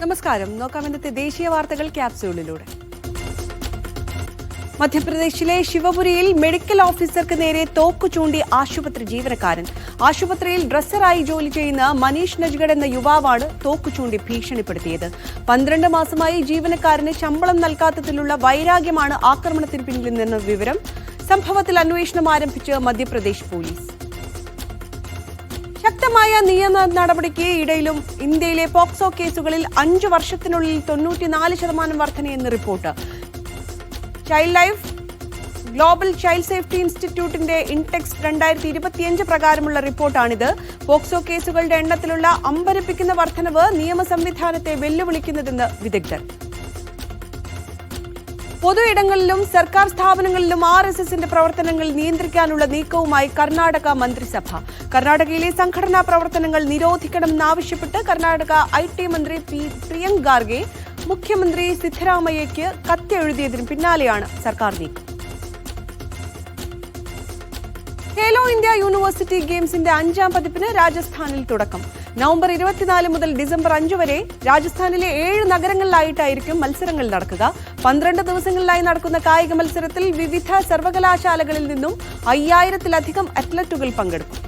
നമസ്കാരം. നോക്കാം ഇന്നത്തെ ദേശീയ വാർത്തകൾ ക്യാപ്സ്യൂളിലൂടെ. മധ്യപ്രദേശിലെ ശിവപുരിയിൽ മെഡിക്കൽ ഓഫീസർക്ക് നേരെ തോക്കു ചൂണ്ടി ആശുപത്രി ജീവനക്കാരൻ. ആശുപത്രിയിൽ ഡ്രസ്സറായി ജോലി ചെയ്യുന്ന മനീഷ് നജ്ഗഡ് എന്ന യുവാവാണ് തോക്കു ചൂണ്ടി ഭീഷണിപ്പെടുത്തിയത്. പന്ത്രണ്ട് മാസമായി ജീവനക്കാരന് ശമ്പളം നൽകാത്തതിലുള്ള വൈരാഗ്യമാണ് ആക്രമണത്തിന് പിന്നിൽ നിന്ന വിവരം. സംഭവത്തിൽ അന്വേഷണം ആരംഭിച്ച് മധ്യപ്രദേശ് പോലീസ്. ശക്തമായ നിയമ നടപടിക്ക് ഇടയിലും ഇന്ത്യയിലെ പോക്സോ കേസുകളിൽ അഞ്ചു വർഷത്തിനുള്ളിൽ തൊണ്ണൂറ്റിനാല് ശതമാനം വർധനയെന്ന് report. Child life global child safety ഇൻസ്റ്റിറ്റ്യൂട്ടിന്റെ ഇൻടെക്സ് രണ്ടായിരത്തി ഇരുപത്തിയഞ്ച് പ്രകാരമുള്ള റിപ്പോർട്ടാണിത്. പോക്സോ കേസുകളുടെ എണ്ണത്തിലുള്ള അമ്പരപ്പിക്കുന്ന വർധനവ് നിയമ സംവിധാനത്തെ വെല്ലുവിളിക്കുന്നതെന്ന് വിദഗ്ധർ. പൊതു ഇടങ്ങളിലും സർക്കാർ സ്ഥാപനങ്ങളിലും ആർ എസ് എസിന്റെ പ്രവർത്തനങ്ങൾ നിയന്ത്രിക്കാനുള്ള നീക്കവുമായി കർണാടക മന്ത്രിസഭ. കർണാടകയിലെ സംഘടനാ പ്രവർത്തനങ്ങൾ നിരോധിക്കണമെന്നാവശ്യപ്പെട്ട് കർണാടക ഐ ടി മന്ത്രി പി പ്രിയങ്ക് ഗാർഗെ മുഖ്യമന്ത്രി സിദ്ധരാമയ്യയ്ക്ക് കത്തെഴുതിയതിന് പിന്നാലെയാണ് സർക്കാർ നീക്കം. ഖേലോ ഇന്ത്യ യൂണിവേഴ്സിറ്റി ഗെയിംസിന്റെ അഞ്ചാം പതിപ്പിന് രാജസ്ഥാനിൽ തുടക്കം. നവംബർ ഇരുപത്തിനാല് മുതൽ ഡിസംബർ അഞ്ച് വരെ രാജസ്ഥാനിലെ ഏഴ് നഗരങ്ങളിലായിട്ടായിരിക്കും മത്സരങ്ങൾ നടക്കുക. പന്ത്രണ്ട് ദിവസങ്ങളിലായി നടക്കുന്ന കായിക മത്സരത്തിൽ വിവിധ സർവകലാശാലകളിൽ നിന്നും അയ്യായിരത്തിലധികം അത്ലറ്റുകൾ പങ്കെടുക്കും.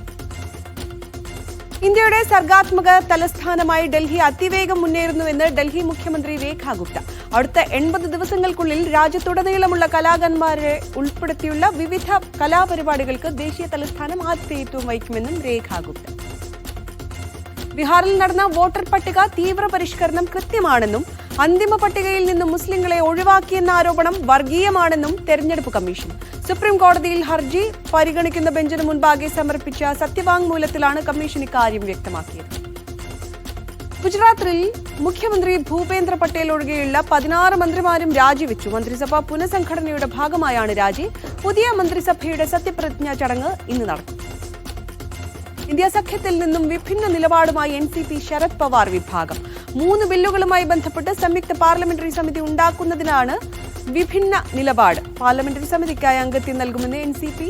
ഇന്ത്യയുടെ സർഗാത്മക തലസ്ഥാനമായി ഡൽഹി അതിവേഗം മുന്നേറുന്നുവെന്ന് ഡൽഹി മുഖ്യമന്ത്രി രേഖാ ഗുപ്ത. അടുത്ത എൺപത് ദിവസങ്ങൾക്കുള്ളിൽ രാജ്യത്തുടനീളമുള്ള കലാകാരന്മാരെ ഉൾപ്പെടുത്തിയുള്ള വിവിധ കലാപരിപാടികൾക്ക് ദേശീയ തലസ്ഥാനം ആതിഥേയത്വം വഹിക്കുമെന്നും രേഖ ഗുപ്ത. ബീഹാറിൽ നടന്ന വോട്ടർ പട്ടിക തീവ്ര പരിഷ്കരണം കൃത്യമാണെന്നും അന്തിമ പട്ടികയിൽ നിന്ന് മുസ്ലിങ്ങളെ ഒഴിവാക്കിയെന്ന ആരോപണം വർഗീയമാണെന്നും തെരഞ്ഞെടുപ്പ് കമ്മീഷൻ. സുപ്രീം കോടതിയിൽ ഹർജി പരിഗണിക്കുന്ന ബെഞ്ചിന് മുൻപാകെ സമർപ്പിച്ച സത്യവാങ്മൂലത്തിലാണ് കമ്മീഷൻ ഇക്കാര്യം വ്യക്തമാക്കിയത്. ഗുജറാത്തിൽ മുഖ്യമന്ത്രി ഭൂപേന്ദ്ര പട്ടേൽ ഒഴികെയുള്ള പതിനാറ് മന്ത്രിമാരും രാജിവെച്ചു. മന്ത്രിസഭ പുനഃസംഘടനയുടെ ഭാഗമായാണ് രാജി. പുതിയ മന്ത്രിസഭയുടെ സത്യപ്രതിജ്ഞാ ചടങ്ങ് ഇന്ന് നടക്കും. ഇന്ത്യ സഖ്യത്തിൽ നിന്നും വിഭിന്ന നിലപാടുമായി N C P Sharad Pawar വിഭാഗം. മൂന്ന് ബില്ലുകളുമായി ബന്ധപ്പെട്ട് സംയുക്ത പാർലമെന്ററി സമിതി ഉണ്ടാക്കുന്നതിനാണ് വിഭിന്ന നിലപാട്. പാർലമെന്ററി സമിതിക്കായി അംഗത്വം നൽകുമെന്ന് N C P.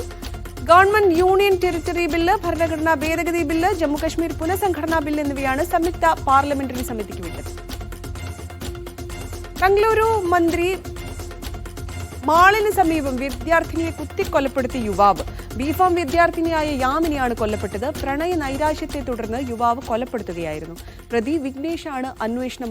Government union territory bill ഭരണഘടനാ ഭേദഗതി ബില്ല് ജമ്മുകശ്മീർ പുനഃസംഘടനാ ബില്ല് എന്നിവയാണ് സംയുക്ത പാർലമെന്ററി സമിതിക്ക് വിട്ടത്. ബംഗളൂരു മന്ത്രി മാളിന് സമീപം വിദ്യാർത്ഥിനിയെ കുത്തിക്കൊലപ്പെടുത്തിയ യുവാവ്. ബിഫാം വിദ്യാർത്ഥിനിയായ യാമിനിയാണ് കൊല്ലപ്പെട്ടത്. പ്രണയ നൈരാശ്യത്തെ തുടർന്ന് യുവാവ് കൊലപ്പെടുത്തുകയായിരുന്നു. പ്രതി വിഘ്നേഷാണ് അന്വേഷണം